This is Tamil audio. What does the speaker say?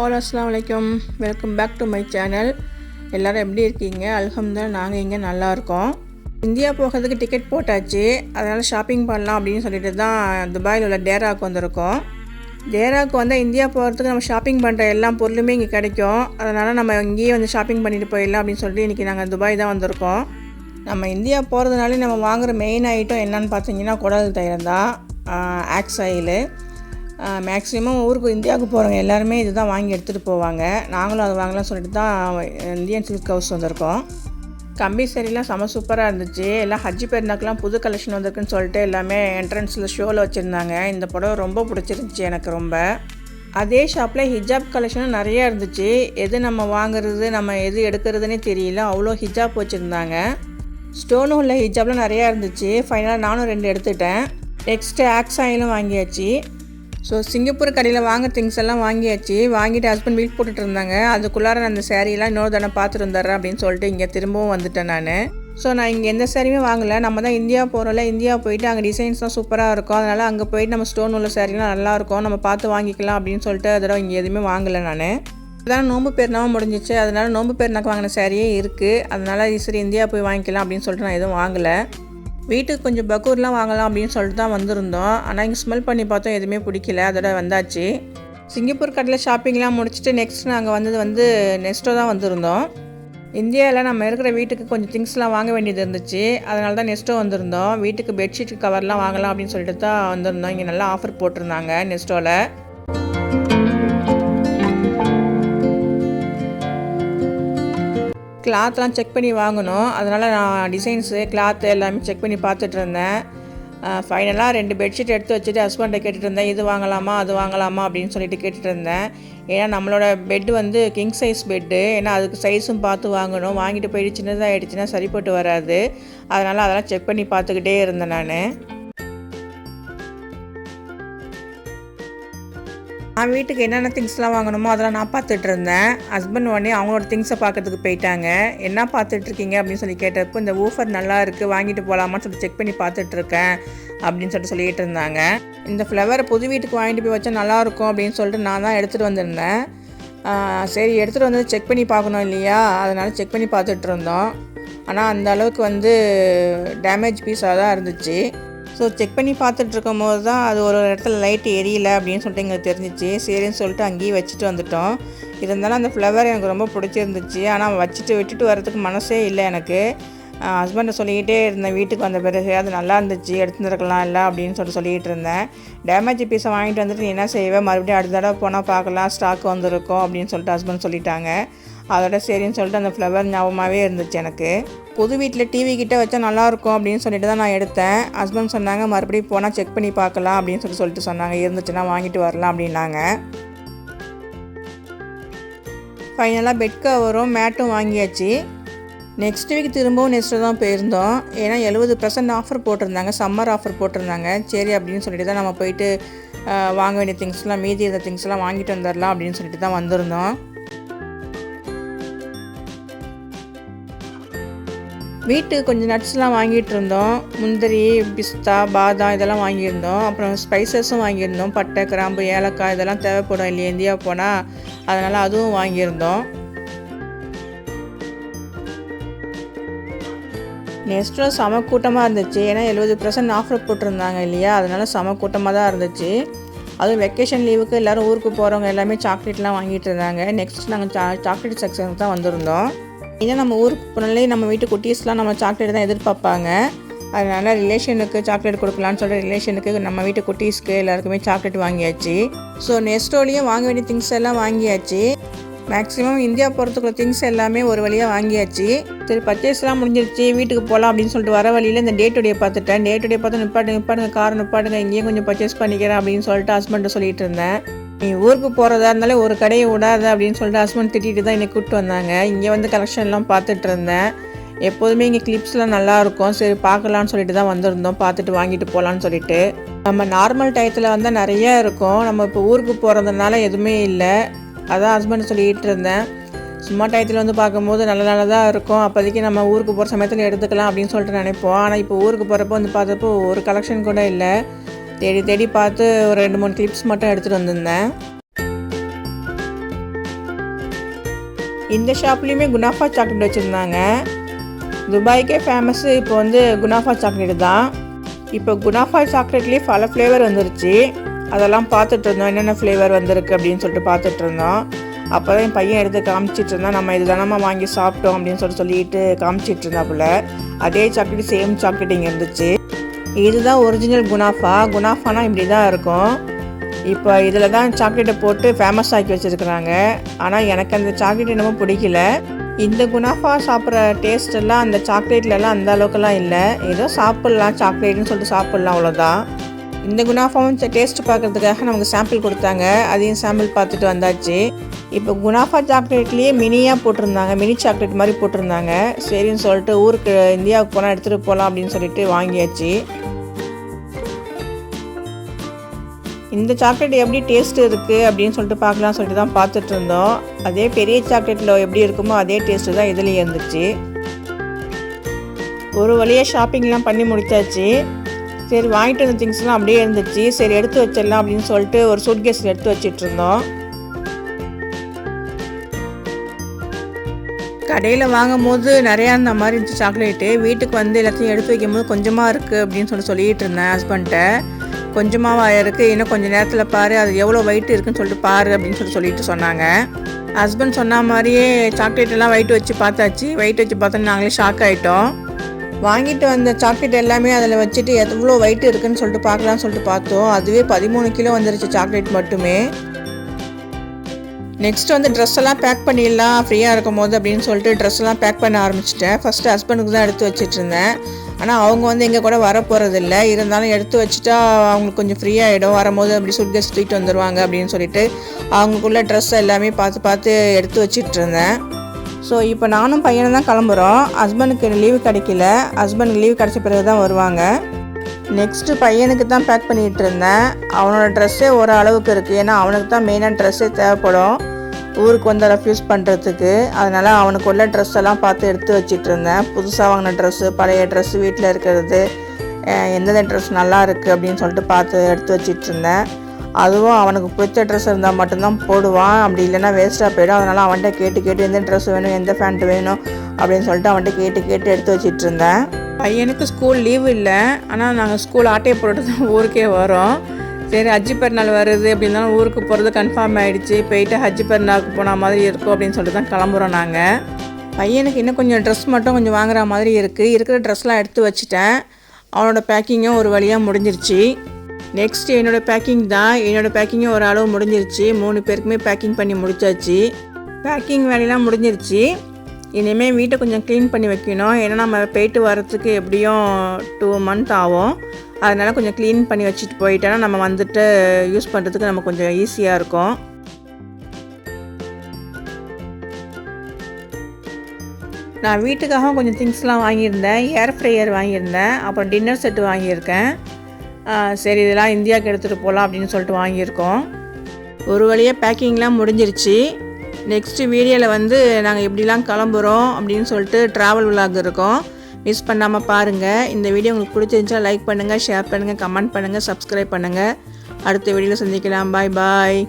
ஆல் அஸ்லாம் வலைக்கம் welcome back to my channel எல்லோரும் எப்படி இருக்கீங்க? அல்ஹம்துலில்லாஹ் நாங்கள் இங்கே நல்லா இருக்கோம் இந்தியா போகிறதுக்கு டிக்கெட் போட்டாச்சு. அதனால் ஷாப்பிங் பண்ணலாம் அப்படின்னு சொல்லிட்டு தான் துபாயில் உள்ள டேராவுக்கு வந்திருக்கோம். டேராவுக்கு வந்தால் இந்தியா போகிறதுக்கு நம்ம ஷாப்பிங் பண்ணுற எல்லா பொருளுமே இங்கே கிடைக்கும். அதனால் நம்ம இங்கேயே வந்து ஷாப்பிங் பண்ணிட்டு போயிடலாம் அப்படின்னு சொல்லிட்டு இன்றைக்கி நாங்கள் துபாய் தான் வந்திருக்கோம். நம்ம இந்தியா போகிறதுனாலே நம்ம வாங்குகிற மெயின் ஐட்டம் என்னன்னு பார்த்தீங்கன்னா குடல் தயிர் தான். ஆக்ஸ் ஆயிலு மேக்ஸிமம் ஊருக்கு இந்தியாவுக்கு போகிறவங்க எல்லாருமே இது தான் வாங்கி எடுத்துகிட்டு போவாங்க. நாங்களும் அது வாங்கலாம் சொல்லிட்டு தான் இந்தியன் சில்க் ஹவுஸ் வந்திருக்கோம். கம்பி சரிலாம் செம சூப்பராக இருந்துச்சு. எல்லாம் ஹஜ்ஜி பெருந்தாக்கெலாம் புது கலெக்ஷன் வந்திருக்குன்னு சொல்லிட்டு எல்லாமே என்ட்ரன்ஸில் ஷோவில் வச்சுருந்தாங்க. இந்த புடவை ரொம்ப பிடிச்சிருந்துச்சி எனக்கு ரொம்ப. அதே ஷாப்பில் ஹிஜாப் கலெக்ஷனும் நிறையா இருந்துச்சு. எது நம்ம வாங்குறது நம்ம எது எடுக்கிறதுனே தெரியல. அவ்வளோ ஹிஜாப் வச்சுருந்தாங்க. ஸ்டோனும் உள்ள ஹிஜாப்லாம் நிறையா இருந்துச்சு. ஃபைனலாக நானும் ரெண்டு எடுத்துட்டேன். நெக்ஸ்ட்டு ஆக்ஸாயிலும் வாங்கியாச்சு. ஸோ சிங்கப்பூர் கடையில் வாங்க திங்ஸ் எல்லாம் வாங்கியாச்சு. வாங்கிட்டு ஹஸ்பண்ட் வீட் போட்டுட்டு இருந்தாங்க. அதுக்குள்ளார நான் அந்த சேரீலாம் இன்னொரு தானே பார்த்துட்டு வந்துடுறேன் அப்படின்னு சொல்லிட்டு இங்கே திரும்பவும் வந்துட்டேன் நான். ஸோ நான் இங்கே எந்த சேரீயுமே வாங்கலை. நம்ம தான் இந்தியா போகிறோம்ல இந்தியா போயிட்டு அங்கே டிசைன்ஸ்லாம் சூப்பராக இருக்கும். அதனால் அங்கே போயிட்டு நம்ம ஸ்டோன் உள்ள சேரீலாம் நல்லாயிருக்கும் நம்ம பார்த்து வாங்கிக்கலாம் அப்படின்னு சொல்லிட்டு அதோட இங்கே எதுவுமே வாங்கலை நான். அதான் நோம்பு பேர்னாவும் முடிஞ்சிச்சு. அதனால் நோம்பு பேர்னாக்கு வாங்கின சேரீயே இருக்குது அதனால் சரி இந்தியா போய் வாங்கிக்கலாம் அப்படின்னு சொல்லிட்டு நான் எதுவும் வாங்கலை. வீட்டுக்கு கொஞ்சம் பக்கூர்லாம் வாங்கலாம் அப்படின்னு சொல்லிட்டு தான் வந்திருந்தோம். ஆனால் இங்கே ஸ்மெல் பண்ணி பார்த்தோம் எதுவுமே பிடிக்கல. அதோட வந்தாச்சு. சிங்கப்பூர் கடையில் ஷாப்பிங்லாம் முடிச்சுட்டு நெக்ஸ்ட் நாங்கள் வந்தது வந்து நெஸ்டோ தான் வந்திருந்தோம். இந்தியாவில் நம்ம இருக்கிற வீட்டுக்கு கொஞ்சம் திங்ஸ்லாம் வாங்க வேண்டியது இருந்துச்சு. அதனால தான் நெஸ்டோ வந்திருந்தோம். வீட்டுக்கு பெட்ஷீட் கவர்லாம் வாங்கலாம் அப்படின்னு சொல்லிட்டு தான் வந்திருந்தோம். இங்கே நல்லா ஆஃபர் போட்டிருந்தாங்க நெஸ்டோவில் கிளாத்லாம் செக் பண்ணி வாங்கணும். அதனால் நான் டிசைன்ஸு கிளாத்து எல்லாமே செக் பண்ணி பார்த்துட்டு இருந்தேன். ஃபைனலாக ரெண்டு பெட்ஷீட் எடுத்து வச்சுட்டு ஹஸ்பண்டை கேட்டுட்டு இருந்தேன். இது வாங்கலாமா அது வாங்கலாமா அப்படின்னு சொல்லிட்டு கேட்டுட்டு இருந்தேன். ஏன்னா நம்மளோட பெட்டு வந்து கிங் சைஸ் பெட்டு ஏன்னா அதுக்கு சைஸும் பார்த்து வாங்கணும். வாங்கிட்டு போயிட்டு சின்னதாக ஆகிடுச்சுன்னா சரிப்பட்டு வராது. அதனால் அதெல்லாம் செக் பண்ணி பார்த்துக்கிட்டே இருந்தேன் நான். நான் வீட்டுக்கு என்னென்ன திங்ஸ்லாம் வாங்கணுமோ அதெல்லாம் நான் பார்த்துட்டு இருந்தேன் ஹஸ்பண்ட் உடனே அவங்களோட திங்ஸை பார்க்கறதுக்கு போயிட்டாங்க. என்ன பார்த்துட்டு இருக்கீங்க அப்படின்னு சொல்லி கேட்டப்போ இந்த ஊஃபர் நல்லா இருக்குது வாங்கிட்டு போகலாமான்னு சொல்லி செக் பண்ணி பார்த்துட்ருக்கேன் அப்படின்னு சொல்லிட்டு சொல்லிட்டு இருந்தாங்க. இந்த ஃப்ளவரை புது வீட்டுக்கு வாங்கிட்டு போய் வச்சா நல்லாயிருக்கும் அப்படின்னு சொல்லிட்டு நான் தான் எடுத்துகிட்டு வந்திருந்தேன். சரி எடுத்துகிட்டு வந்து செக் பண்ணி பார்க்கணும் இல்லையா? அதனால் செக் பண்ணி பார்த்துட்டு இருந்தோம் ஆனால் அந்த அளவுக்கு வந்து டேமேஜ் பீஸாக தான் இருந்துச்சு. ஸோ செக் பண்ணி பார்த்துட்ருக்கும் போது தான் அது ஒரு இடத்துல லைட் எரியல அப்படின்னு சொல்லிட்டு எங்களுக்கு தெரிஞ்சிச்சு. சரின்னு சொல்லிட்டு அங்கேயே வச்சுட்டு வந்துட்டோம். இருந்தாலும் அந்த ஃப்ளவர் எனக்கு ரொம்ப பிடிச்சிருந்துச்சு. ஆனால் வச்சுட்டு விட்டுட்டு வரதுக்கு மனசே இல்லை எனக்கு. ஹஸ்பண்டை சொல்லிக்கிட்டே இருந்தேன் வீட்டுக்கு வந்த பிறகு. அது நல்லா இருந்துச்சு எடுத்துருக்கலாம் இல்லை அப்படின்னு சொல்லிட்டு சொல்லிகிட்டு இருந்தேன். டேமேஜ் பீஸை வாங்கிட்டு வந்துட்டு நீ என்ன செய்வேன் மறுபடியும் அடுத்த தடவை போனால் பார்க்கலாம் ஸ்டாக் வந்திருக்கும் அப்படின்னு சொல்லிட்டு ஹஸ்பண்ட் சொல்லிட்டாங்க. அதோட சரின்னு சொல்லிட்டு அந்த ஃப்ளவர் ஞாபகமாகவே இருந்துச்சு எனக்கு. புது வீட்டில் டிவி கிட்டே வச்சா நல்லாயிருக்கும் அப்படின்னு சொல்லிட்டு தான் நான் எடுத்தேன். ஹஸ்பண்ட் சொன்னாங்க மறுபடியும் போனால் செக் பண்ணி பார்க்கலாம் அப்படின்னு சொல்லி சொல்லிட்டு சொன்னாங்க. இருந்துச்சுன்னா வாங்கிட்டு வரலாம் அப்படின்னாங்க. ஃபைனலாக பெட் கவரும் மேட்டும் வாங்கியாச்சு. நெக்ஸ்ட் வீக் திரும்பவும் நெக்ஸ்ட்டு தான் போயிருந்தோம். ஏன்னா எழுபது பர்சன்ட் ஆஃபர் போட்டிருந்தாங்க சம்மர் ஆஃபர் போட்டிருந்தாங்க. சரி அப்படின்னு சொல்லிட்டு தான் நம்ம போயிட்டு வாங்க வேண்டிய திங்ஸ்லாம் மீதி இருந்த திங்ஸ்லாம் வாங்கிட்டு வந்துடலாம் அப்படின்னு சொல்லிட்டு தான் வந்திருந்தோம். வீட்டுக்கு கொஞ்சம் நட்ஸ்லாம் வாங்கிட்டு இருந்தோம் முந்திரி பிஸ்தா பாதாம் இதெல்லாம் வாங்கியிருந்தோம். அப்புறம் ஸ்பைசஸும் வாங்கியிருந்தோம். பட்டை கிராம்பு ஏலக்காய் இதெல்லாம் தேவைப்படும் இல்லையா? இந்தியா போனால் அதனால் அதுவும் வாங்கியிருந்தோம். நெக்ஸ்ட்டும் செம கூட்டமாக இருந்துச்சு. ஏன்னா எழுபது பர்சன்ட் ஆஃபர் போட்டிருந்தாங்க இல்லையா? அதனால் செம கூட்டமாக தான் இருந்துச்சு. அதுவும் வெக்கேஷன் லீவுக்கு எல்லோரும் ஊருக்கு போகிறவங்க எல்லாமே சாக்லேட்லாம் வாங்கிட்டு இருந்தாங்க. நெக்ஸ்ட் நாங்கள் சா சாக்லேட் செக்ஷனுக்கு தான் வந்திருந்தோம். இதே நம்ம ஊருக்கு போனாலே நம்ம வீட்டு குட்டீஸ்லாம் நம்ம சாக்லேட் தான் எதிர்பார்ப்பாங்க. அதனால் ரிலேஷனுக்கு சாக்லேட் கொடுக்கலான்னு சொல்லிட்டு ரிலேஷனுக்கு நம்ம வீட்டு குட்டீஸ்க்கு எல்லாருக்குமே சாக்லேட் வாங்கியாச்சு. ஸோ நெக்ஸ்டோலையும் வாங்க வேண்டிய திங்ஸ் எல்லாம் வாங்கியாச்சு. மேக்ஸிமம் இந்தியா போகிறதுக்குள்ள திங்ஸ் எல்லாமே ஒரு வழியாக வாங்கியாச்சு. சரி பர்ச்சேஸ்லாம் முடிஞ்சிருச்சு வீட்டுக்கு போகலாம் அப்படின்னு சொல்லிட்டு வர வழியில் இந்த டேட்டுடைய பார்த்துட்டேன். டே டுடே பார்த்து நிப்பாட்டு நிப்பாடுங்க கார் நிப்பாடுங்க இங்கேயும் கொஞ்சம் பர்ச்சேஸ் பண்ணிக்கிறேன் அப்படின்னு சொல்லிட்டு ஹஸ்பண்ட்டை சொல்லிட்டு இருந்தேன். நீ ஊருக்கு போகிறதா இருந்தாலே ஒரு கடையை விடாத அப்படின்னு சொல்லிட்டு ஹஸ்பண்ட் திட்டிட்டு தான் என்னை கூப்பிட்டு வந்தாங்க. இங்கே வந்து கலெக்ஷன்லாம் பார்த்துட்டு இருந்தேன். எப்போதுமே இங்கே கிளிப்ஸ்லாம் நல்லாயிருக்கும் சரி பார்க்கலான்னு சொல்லிட்டு தான் வந்திருந்தோம். பார்த்துட்டு வாங்கிட்டு போகலான்னு சொல்லிட்டு. நம்ம நார்மல் டயத்தில் வந்தால் நிறையா இருக்கும். நம்ம இப்போ ஊருக்கு போகிறதுனால எதுவுமே இல்லை. அதான் ஹஸ்பண்ட் சொல்லிகிட்டு இருந்தேன். சும்மா டயத்தில் வந்து பார்க்கும்போது நல்ல நல்லதாக இருக்கும். அப்போதைக்கு நம்ம ஊருக்கு போகிற சமயத்தில் எடுத்துக்கலாம் அப்படின்னு சொல்லிட்டு நினைப்போம். ஆனால் இப்போ ஊருக்கு போகிறப்போ வந்து பார்த்தப்போ ஒரு கலெக்ஷன் கூட இல்லை. தேடி தேடி பார்த்து ஒரு ரெண்டு மூணு கிளிப்ஸ் மட்டும் எடுத்துகிட்டு வந்திருந்தேன். இந்த ஷாப்லேயுமே குனாஃபா சாக்லேட் வச்சுருந்தாங்க. துபாய்க்கே ஃபேமஸ்ஸு இப்போ வந்து குனாஃபா சாக்லேட் தான். இப்போ குனாஃபா சாக்லேட்லேயே பல ஃப்ளேவர் வந்துருச்சு. அதெல்லாம் பார்த்துட்டு இருந்தோம் என்னென்ன ஃப்ளேவர் வந்திருக்கு அப்படின்னு சொல்லிட்டு பார்த்துட்டு இருந்தோம். அப்போ தான் என் பையன் எடுத்து காமிச்சிட்டு இருந்தான் நம்ம இது தானம்மா வாங்கி சாப்பிட்டோம் அப்படின்னு சொல்லிட்டு சொல்லிட்டு காமிச்சிட்டு இருந்தாப்புல. அதே சாக்லேட் சேம் சாக்லேட் இங்கே இருந்துச்சு. இதுதான் ஒரிஜினல் குனாஃபா குனாஃபானா இப்படி தான் இருக்கும். இப்போ இதில் தான் சாக்லேட்டை போட்டு ஃபேமஸ் ஆக்கி வச்சுருக்குறாங்க. ஆனால் எனக்கு அந்த சாக்லேட் என்னமோ பிடிக்கல. இந்த குனாஃபா சாப்பிட்ற டேஸ்ட் எல்லாம் அந்த சாக்லேட்லலாம் அந்த அளவுக்குலாம் இல்லை. ஏதோ சாப்பிட்லாம் சாக்லேட்னு சொல்லிட்டு சாப்பிட்லாம் அவ்வளோதான் இந்த குனாஃபாவும் டேஸ்ட் பார்க்கறதுக்காக நமக்கு சாம்பிள் கொடுத்தாங்க. அதையும் சாம்பிள் பார்த்துட்டு வந்தாச்சு. இப்போ குனாஃபா சாக்லேட்லேயே மினியாக போட்டிருந்தாங்க. மினி சாக்லேட் மாதிரி போட்டிருந்தாங்க. சரின்னு சொல்லிட்டு ஊருக்கு இந்தியாவுக்கு போனால் எடுத்துகிட்டு போகலாம் அப்படின்னு சொல்லிட்டு வாங்கியாச்சு. இந்த சாக்லேட் எப்படி டேஸ்ட் இருக்குது அப்படின்னு சொல்லிட்டு பார்க்கலாம் சொல்லிட்டு தான் பார்த்துட்டு இருந்தோம். அதே பெரிய சாக்லேட்டில் எப்படி இருக்குமோ அதே டேஸ்ட்டு தான் இதுலேயே இருந்துச்சு. ஒரு வழியாக ஷாப்பிங்லாம் பண்ணி முடித்தாச்சு சரி வாங்கிட்டு வந்த திங்ஸ்லாம் அப்படியே இருந்துச்சு. சரி எடுத்து வச்சிடலாம் அப்படின்னு சொல்லிட்டு ஒரு சூட் கேஸில் எடுத்து வச்சிட்டு கடையில் வாங்கும் போது நிறையா அந்த மாதிரி இருந்துச்சு சாக்லேட்டு. வீட்டுக்கு வந்து எல்லாத்தையும் எடுத்து வைக்கும்போது கொஞ்சமாக இருக்குது அப்படின்னு சொல்லி சொல்லிட்டு இருந்தேன் ஹஸ்பண்ட்டை. கொஞ்சமாக இருக்குது இன்னும் கொஞ்சம் நேரத்தில் பாரு அது எவ்வளோ வெயிட் இருக்குன்னு சொல்லிட்டு பாரு அப்படின்னு சொல்லி சொல்லிட்டு சொன்னாங்க. ஹஸ்பண்ட் சொன்ன மாதிரியே சாக்லேட் எல்லாம் வெயிட் வச்சு பார்த்தாச்சு. வெயிட் வச்சு பார்த்தா நாங்களே ஷாக் ஆகிட்டோம் வாங்கிட்டு வந்த சாக்லேட் எல்லாமே அதில் வச்சுட்டு எவ்வளோ வெயிட் இருக்குன்னு சொல்லிட்டு பார்க்கலாம்னு சொல்லிட்டு பார்த்தோம். அதுவே பதிமூணு கிலோ வந்துருச்சு சாக்லேட் மட்டுமே. நெக்ஸ்ட் வந்து ட்ரெஸ் எல்லாம் பேக் பண்ணிடலாம் ஃப்ரீயாக இருக்கும் போது அப்படின்னு சொல்லிட்டு ட்ரெஸ் எல்லாம் பேக் பண்ண ஆரம்பிச்சிட்டேன். ஃபஸ்ட்டு ஹஸ்பண்டுக்கு தான் எடுத்து வச்சுட்டு இருந்தேன். ஆனால் அவங்க வந்து எங்கள் கூட வர போகிறதில்ல இருந்தாலும் எடுத்து வச்சுட்டா அவங்களுக்கு கொஞ்சம் ஃப்ரீயாகிடும் வரும்போது அப்படி சுட்கேஸ் தூக்கிட்டு வந்துடுவாங்க அப்படின்னு சொல்லிட்டு அவங்களுக்குள்ள ட்ரெஸ் எல்லாமே பார்த்து பார்த்து எடுத்து வச்சிட்டு இருந்தேன். ஸோ இப்போ நானும் பையனை தான் கிளம்புறோம். ஹஸ்பண்டுக்கு லீவு கிடைக்கல. ஹஸ்பண்டுக்கு லீவு கிடைச்ச பிறகு தான் வருவாங்க. நெக்ஸ்ட்டு பையனுக்கு தான் பேக் பண்ணிகிட்டு இருந்தேன். அவனோட ட்ரெஸ்ஸே ஒரு அளவுக்கு இருக்குது ஏன்னா அவனுக்கு தான் மெயினாக ட்ரெஸ்ஸே தேவைப்படும். ஊருக்கு வந்து ரெஃப்யூஸ் பண்ணுறதுக்கு அதனால் அவனுக்கு உள்ள ட்ரெஸ் எல்லாம் பார்த்து எடுத்து வச்சுட்டு இருந்தேன். புதுசாக வாங்கின ட்ரெஸ்ஸு பழைய ட்ரெஸ்ஸு வீட்டில் இருக்கிறது எந்தெந்த ட்ரெஸ் நல்லா இருக்குது அப்படின்னு சொல்லிட்டு பார்த்து எடுத்து வச்சிட்டு இருந்தேன். அதுவும் அவனுக்கு பிடிச்ச ட்ரெஸ் இருந்தால் மட்டும்தான் போடுவான். அப்படி இல்லைன்னா வேஸ்ட்டாக போயிடும். அதனால் அவன்கிட்ட கேட்டு கேட்டு எந்த ட்ரெஸ் வேணும் எந்த ஃபேண்ட் வேணும் அப்படின்னு சொல்லிட்டு அவன்கிட்ட கேட்டு கேட்டு எடுத்து வச்சிட்டு இருந்தேன். பையனுக்கு ஸ்கூல் லீவு இல்லை. ஆனால் நாங்கள் ஸ்கூல் ஆட்டையை போட்டு தான் ஊருக்கே வரோம். சரி ஹஜ்ஜி பெருநாள் வருது அப்படின்னாலும் ஊருக்கு போகிறது கன்ஃபார்ம் ஆகிடுச்சு போயிட்டு ஹஜ்ஜி பெருநாளுக்கு போன மாதிரி இருக்கும் அப்படின்னு சொல்லிட்டு தான் கிளம்புறோம் நாங்கள் பையனுக்கு இன்னும் கொஞ்சம் ட்ரெஸ் மட்டும் கொஞ்சம் வாங்குற மாதிரி இருக்குது இருக்கிற ட்ரெஸ்லாம் எடுத்து வச்சுட்டேன். அவனோட பேக்கிங்கும் ஒரு வழியாக முடிஞ்சிருச்சு. நெக்ஸ்ட் என்னோடய பேக்கிங் தான். என்னோடய பேக்கிங்கும் ஒரு அளவு முடிஞ்சிருச்சு. மூணு பேருக்குமே பேக்கிங் பண்ணி முடிச்சாச்சு. பேக்கிங் வேலையெல்லாம் முடிஞ்சிருச்சு. இனிமேல் வீட்டை கொஞ்சம் க்ளீன் பண்ணி வைக்கணும். ஏன்னா நம்ம போயிட்டு வரத்துக்கு எப்படியும் டூ மந்த் ஆகும். அதனால் கொஞ்சம் க்ளீன் பண்ணி வச்சுட்டு போயிட்டோன்னா நம்ம வந்துட்டு யூஸ் பண்ணுறதுக்கு நம்ம கொஞ்சம் ஈஸியாக இருக்கும். நான் வீட்டுக்காக கொஞ்சம் திங்ஸ்லாம் வாங்கியிருந்தேன். ஏர் ஃப்ரையர் வாங்கியிருந்தேன். அப்புறம் டின்னர் செட்டு வாங்கியிருக்கேன். சரி இதெல்லாம் இந்தியாவுக்கு எடுத்துகிட்டு போகலாம் அப்படின்னு சொல்லிட்டு வாங்கியிருக்கோம். ஒரு வழியாக பேக்கிங்லாம் முடிஞ்சிருச்சு. நெக்ஸ்ட்டு வீடியோவில் வந்து நாங்கள் எப்படிலாம் கிளம்புறோம் அப்படின்னு சொல்லிட்டு ட்ராவல் விலாக் இருக்கோம். மிஸ் பண்ணாமல் பாருங்கள் இந்த வீடியோ உங்களுக்கு பிடிச்சிருந்துச்சா லைக் பண்ணுங்கள் ஷேர் பண்ணுங்கள் கமெண்ட் பண்ணுங்கள் சப்ஸ்கிரைப் பண்ணுங்கள் அடுத்த வீடியோவில் சந்திக்கலாம். பாய் பாய்